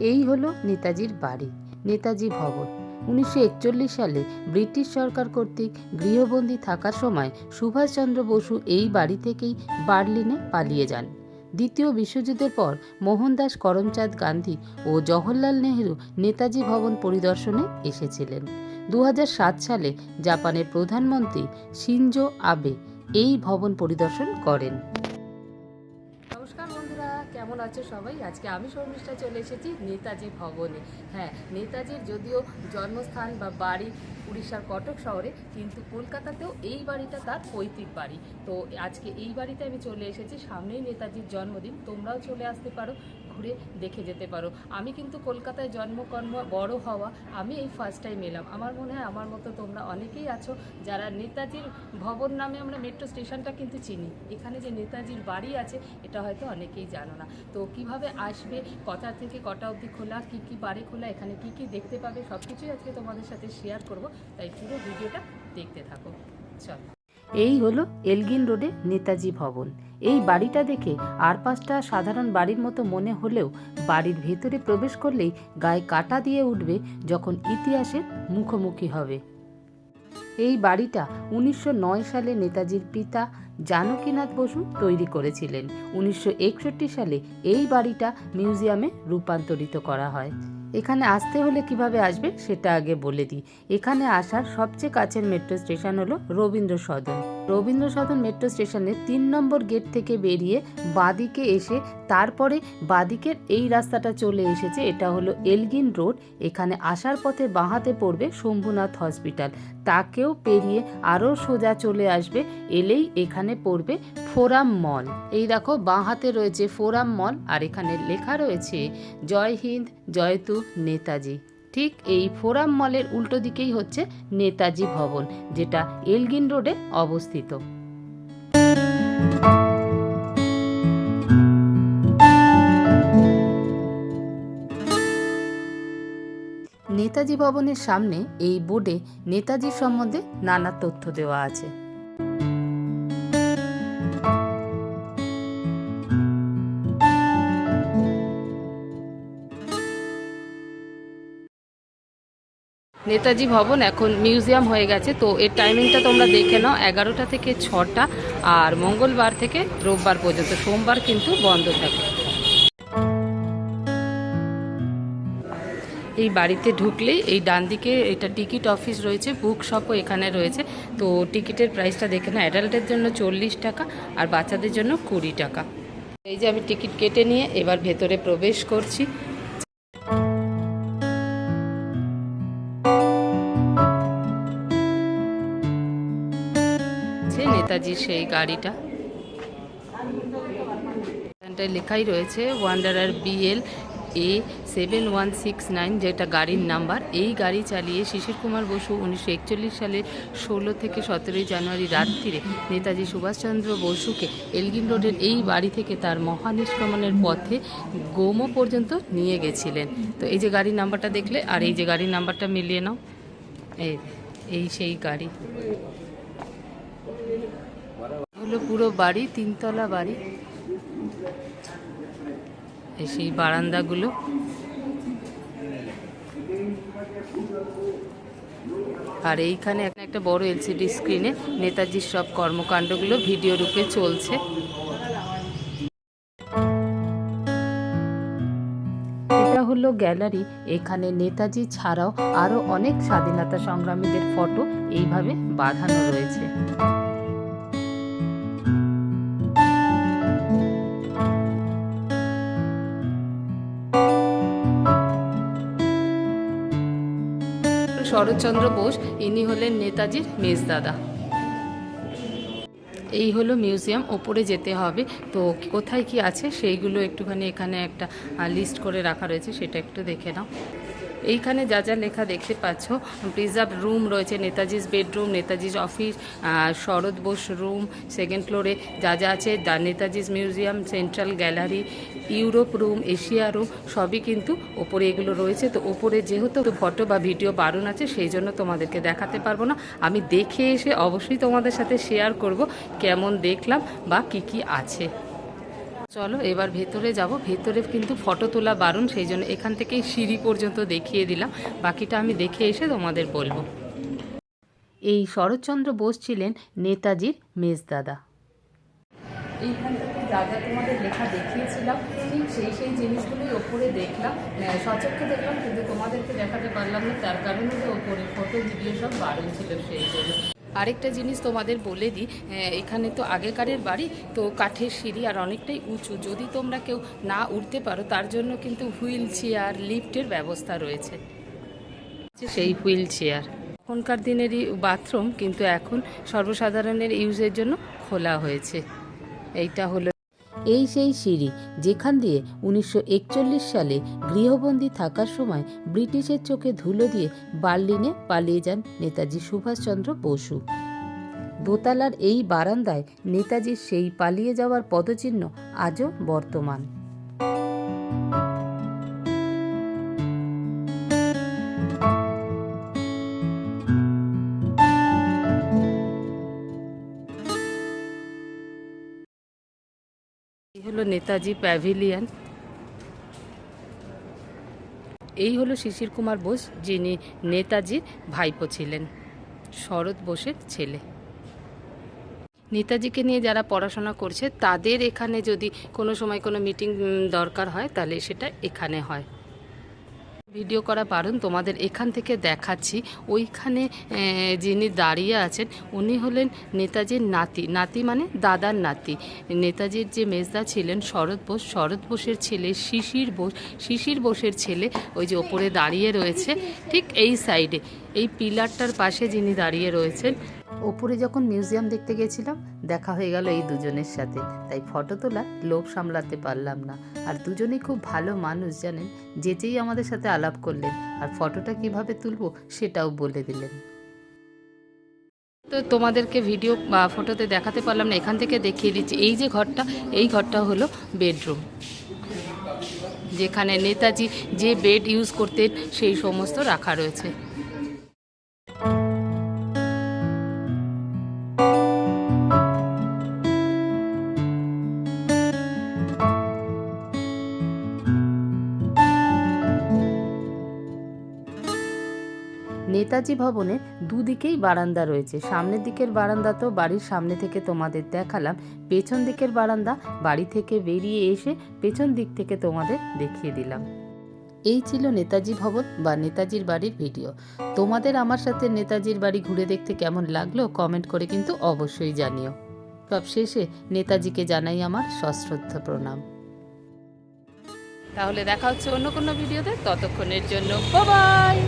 এই হলো নেতাজির বাড়ি, নেতাজি ভবন। উনিশশো একচল্লিশ সালে ব্রিটিশ সরকার কর্তৃক গৃহবন্দী থাকার সময় সুভাষচন্দ্র বসু এই বাড়ি থেকেই বার্লিনে পালিয়ে যান। দ্বিতীয় বিশ্বযুদ্ধের পর মোহনদাস করমচাঁদ গান্ধী ও জওহরলাল নেহেরু নেতাজি ভবন পরিদর্শনে এসেছিলেন। দু হাজার সাত সালে জাপানের প্রধানমন্ত্রী শিনজো আবে এই ভবন পরিদর্শন করেন। কেমন আছো সবাই? আজকে আমি শর্মিষ্ঠা চলে এসেছি নেতাজি ভবনে। হ্যাঁ নেতাজির যদিও জন্মস্থান বা বাড়ি উড়িষ্যার কটক শহরে, কিন্তু কলকাতাতেও এই বাড়িটা তার পৈতৃক বাড়ি। তো আজকে এই বাড়িতে আমি চলে এসেছি। সামনেই নেতাজির জন্মদিন। তোমরাও চলে আসতে পারো। ঘুরে দেখে যেতে পারো। আমি কিন্তু কলকাতায় জন্মকর্ম বড় হওয়া, আমি এই ফার্স্ট টাইম এলাম। আমার মনে হয় আমার মতো তোমরা অনেকেই আছো যারা নেতাজির ভবন নামে আমরা মেট্রো স্টেশনটা কিন্তু চিনি। এখানে যে নেতাজির বাড়ি আছে, এটা হয়তো অনেকেই জানো না। তো কীভাবে আসবে, কটা থেকে কটা অবধি খোলা, কি কি বাড়ি খোলা, এখানে কি কি দেখতে পাবে সব কিছুই আজকে তোমাদের সাথে শেয়ার করব। তাই পুরো ভিডিওটা দেখতে থাকো। চল। এই হলো এলগিন রোডে নেতাজি ভবন। এই বাড়িটা দেখে আর পাঁচটা সাধারণ বাড়ির মতো মনে হলেও বাড়ির ভেতরে প্রবেশ করলেই গায়ে কাটা দিয়ে উঠবে যখন ইতিহাসের মুখোমুখি হবে। এই বাড়িটা উনিশশো নয় সালে নেতাজির পিতা জানকীনাথ বসু তৈরি করেছিলেন। উনিশশো একষট্টি সালে এই বাড়িটা মিউজিয়ামে রূপান্তরিত করা হয়। এখানে আসতে হলে কীভাবে আসবে সেটা আগে বলে দিই। এখানে আসার সবচেয়ে কাছের মেট্রো স্টেশন হলো রবীন্দ্র সদন রবীন্দ্র সদন মেট্রো স্টেশনের তিন নম্বর গেট থেকে বেরিয়ে বাদিকে এসে তারপরে বাদিকের এই রাস্তাটা চলে এসেছে। এটা হলো এলগিন রোড। এখানে আসার পথে বাঁহাতে পড়বে শম্ভুনাথ হসপিটাল। তাকেও পেরিয়ে আরও সোজা চলে আসবে। এলেই এখানে পড়বে ফোরাম মল। এই দেখো বাঁ হাতে রয়েছে ফোরাম মল আর এখানে লেখা রয়েছে, জয় হিন্দ জয়তু নেতাজি। ঠিক এই ফোরাম মলের উল্টো দিকেই হচ্ছে নেতাজি ভবন, যেটা এলগিন রোডে অবস্থিত। নেতাজি ভবনের সামনে এই বোর্ডে নেতাজির সম্বন্ধে নানা তথ্য দেওয়া আছে। নেতাজি ভবন এখন মিউজিয়াম হয়ে গেছে, তো এর টাইমিংটা তোমরা দেখে নাও, এগারোটা থেকে ছটা আর মঙ্গলবার থেকে রোববার পর্যন্ত, সোমবার কিন্তু বন্ধ থাকে। এই বাড়িতে ঢুকলে এই ডান দিকে এটা টিকিট অফিস রয়েছে, বুক শপও এখানে রয়েছে, তো টিকিটের প্রাইসটা দেখে না অ্যাডাল্টের জন্য চল্লিশ টাকা আর বাচ্চাদের জন্য কুড়ি টাকা। এই যে আমি টিকিট কেটে নিয়ে এবার ভেতরে প্রবেশ করছি নেতাজির সেই গাড়িটা। লেখাই রয়েছে Wanderer BL A seven one six nine যেটা গাড়ির নাম্বার। এই গাড়ি চালিয়ে শিশির কুমার বসু উনিশশো একচল্লিশ সালে ষোলো থেকে সতেরোই জানুয়ারি রাত্রিরে নেতাজি সুভাষচন্দ্র বসুকে এলগিন রোডের এই বাড়ি থেকে তার মহানিষ্ক্রমণের পথে গোমো পর্যন্ত নিয়ে গেছিলেন। তো এই যে গাড়ির নাম্বারটা দেখলে, আর এই যে গাড়ির নাম্বারটা মিলিয়ে নাও। এই সেই গাড়ি। হলো পুরো বাড়ি, তিনতলা বাড়ি। সেই বারান্দাগুলো। আর এইখানে একটা বড় এলসিডি স্ক্রিনে নেতাজির সব কর্মকাণ্ডগুলো ভিডিও রূপে চলছে। এটা হলো গ্যালারি। এখানে নেতাজি ছাড়াও আরও অনেক স্বাধীনতা সংগ্রামীদের ফটো এইভাবে বাঁধানো রয়েছে। শরৎচন্দ্র বোস, ইনি হলেন নেতাজির মেজদাদা। এই হলো মিউজিয়াম, ওপরে যেতে হবে। তো কোথায় কি আছে সেইগুলো একটুখানি এখানে একটা লিস্ট করে রাখা রয়েছে, সেটা একটু দেখে নাও। এইখানে যা যা লেখা দেখতে পাচ্ছ প্রিজার্ভ রুম রয়েছে নেতাজিস বেডরুম নেতাজির office Sarat Bose room second ফ্লোরে যা যা আছে, the Netaji's museum central gallery Europe, room, Asia, room, সবই কিন্তু ওপরে এগুলো রয়েছে। তো ওপরে যেহেতু ফটো বা ভিডিও বারণ আছে, সেই জন্য তোমাদেরকে দেখাতে পারব না। আমি দেখে এসে অবশ্যই তোমাদের সাথে শেয়ার করব কেমন দেখলাম বা কি কি আছে। চলো এবার ভেতরে যাব। ভেতরে কিন্তু ফটো তোলা বারণ, সেই জন্য এখান থেকেই সিঁড়ি পর্যন্ত দেখিয়ে দিলাম। বাকিটা আমি দেখে এসে তোমাদের বলব। এই শরৎচন্দ্র বোস ছিলেন নেতাজির মেজদাদা। এইখানটাতে যা যা তোমাদের লেখা দেখিয়েছিলাম, ঠিক সেই সেই জিনিসগুলোই ওপরে দেখলাম। সচক্ষে দেখলাম, কিন্তু তোমাদেরকে দেখাতে পারলাম না, তার কারণে যে ওপরে ফটো ভিডিও সব বারণ ছিল সেই জন্য। আরেকটা জিনিস তোমাদের বলে দিই এখানে তো আগেকারের বাড়ি, তো কাঠের সিঁড়ি আর অনেকটাই উঁচু। যদি তোমরা কেউ না উঠতে পারো, তার জন্য কিন্তু হুইল চেয়ার লিফটের ব্যবস্থা রয়েছে। সেই হুইল চেয়ার এখনকার দিনেরই বাথরুম কিন্তু এখন সর্বসাধারণের ইউজের জন্য খোলা হয়েছে। এইটা হলো এই সেই সিঁড়ি যেখান দিয়ে উনিশশো একচল্লিশ সালে গৃহবন্দী থাকার সময় ব্রিটিশের চোখে ধুলো দিয়ে বার্লিনে পালিয়ে যান নেতাজি সুভাষচন্দ্র বসু। দোতালার এই বারান্দায় নেতাজির সেই পালিয়ে যাওয়ার পদচিহ্ন আজও বর্তমান। হলো নেতাজি প্যাভিলিয়ন। এই হলো শিশির কুমার বোস, যিনি নেতাজির ভাইপো ছিলেন, শরৎ বোসের ছেলে। নেতাজিকে নিয়ে যারা পড়াশোনা করছে, তাদের এখানে যদি কোনো সময় কোনো মিটিং দরকার হয়, তাহলে সেটা এখানে হয়। ভিডিও করা বারণ তোমাদের এখান থেকে দেখাচ্ছি। ওইখানে যিনি দাঁড়িয়ে আছেন, উনি হলেন নেতাজির নাতি। নাতি মানে দাদার নাতি। নেতাজির যে মেজদা ছিলেন, শরৎ বোস, শরৎ বোসের ছেলে, শিশির বোস, শিশির বোসের ছেলে, ওই যে ওপরে দাঁড়িয়ে রয়েছে, ঠিক এই সাইডে এই পিলারটার পাশে যিনি দাঁড়িয়ে রয়েছেন ওপরে যখন মিউজিয়াম দেখতে গেছিলাম, দেখা হয়ে গেল এই দুজনের সাথে। তাই ফটো তোলা লোভ সামলাতে পারলাম না। আর দুজনেই খুব ভালো মানুষ, জানেন? যেচেই আমাদের সাথে আলাপ করলেন। আর ফটোটা কীভাবে তুলবো সেটাও বলে দিলেন। তো তোমাদেরকে ভিডিও, বা ফটোতে দেখাতে পারলাম না, এখান থেকে দেখিয়ে দিচ্ছি। এই যে ঘরটা, এই ঘরটা হলো বেডরুম। যেখানে নেতাজি যে বেড ইউজ করতেন, সেই সমস্ত রাখা রয়েছে। নেতাজি ভবনের দুদিকেই বারান্দা রয়েছে। সামনের দিকের বারান্দা তো বাড়ির সামনে থেকে তোমাদের দেখালাম। পেছন দিকের বারান্দা বাড়ি থেকে বেরিয়ে এসে পেছন দিক থেকে তোমাদের দেখিয়ে দিলাম। এই ছিল নেতাজি ভবন বা নেতাজির বাড়ির ভিডিও। তোমাদের আমার সাথে নেতাজির বাড়ি ঘুরে দেখতে কেমন লাগল কমেন্ট করে কিন্তু অবশ্যই জানিও। সব শেষে নেতাজিকে জানাই আমার সশ্রদ্ধ প্রণাম। তাহলে দেখা হচ্ছে অন্য কোনো ভিডিওতে। ততক্ষণের জন্য বাই